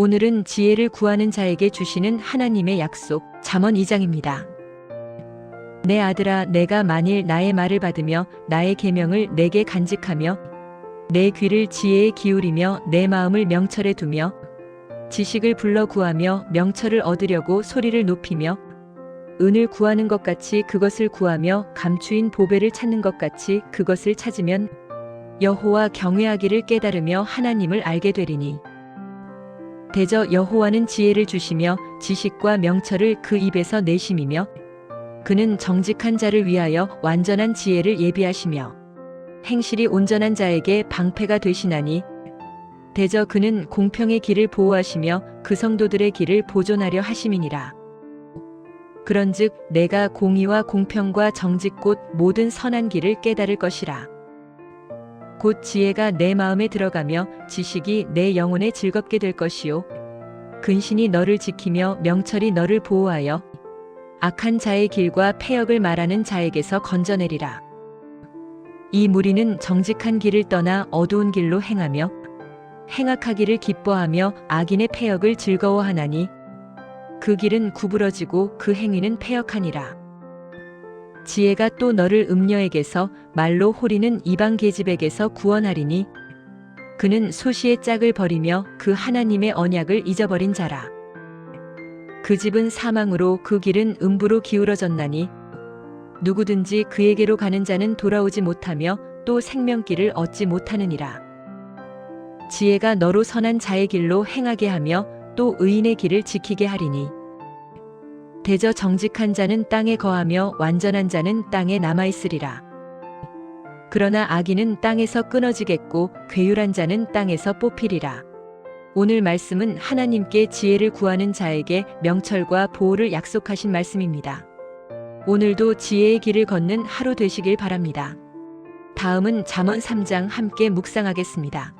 오늘은 지혜를 구하는 자에게 주시는 하나님의 약속, 잠언 2장입니다. 내 아들아 내가 만일 나의 말을 받으며 나의 계명을 내게 간직하며 내 귀를 지혜에 기울이며 내 마음을 명철에 두며 지식을 불러 구하며 명철을 얻으려고 소리를 높이며 은을 구하는 것 같이 그것을 구하며 감추인 보배를 찾는 것 같이 그것을 찾으면 여호와 경외하기를 깨달으며 하나님을 알게 되리니 대저 여호와는 지혜를 주시며 지식과 명철을 그 입에서 내심이며 그는 정직한 자를 위하여 완전한 지혜를 예비하시며 행실이 온전한 자에게 방패가 되시나니 대저 그는 공평의 길을 보호하시며 그 성도들의 길을 보존하려 하심이니라. 그런즉 내가 공의와 공평과 정직 곧 모든 선한 길을 깨달을 것이라. 곧 지혜가 내 마음에 들어가며 지식이 내 영혼에 즐겁게 될 것이요. 근신이 너를 지키며 명철이 너를 보호하여 악한 자의 길과 폐역을 말하는 자에게서 건져내리라. 이 무리는 정직한 길을 떠나 어두운 길로 행하며 행악하기를 기뻐하며 악인의 폐역을 즐거워하나니 그 길은 구부러지고 그 행위는 폐역하니라. 지혜가 또 너를 음녀에게서 말로 호리는 이방 계집에게서 구원하리니 그는 소시의 짝을 버리며 그 하나님의 언약을 잊어버린 자라. 그 집은 사망으로 그 길은 음부로 기울어졌나니 누구든지 그에게로 가는 자는 돌아오지 못하며 또 생명길을 얻지 못하느니라. 지혜가 너로 선한 자의 길로 행하게 하며 또 의인의 길을 지키게 하리니 대저 정직한 자는 땅에 거하며 완전한 자는 땅에 남아 있으리라. 그러나 악인은 땅에서 끊어지겠고 괴율한 자는 땅에서 뽑히리라. 오늘 말씀은 하나님께 지혜를 구하는 자에게 명철과 보호를 약속하신 말씀입니다. 오늘도 지혜의 길을 걷는 하루 되시길 바랍니다. 다음은 잠언 3장 함께 묵상하겠습니다.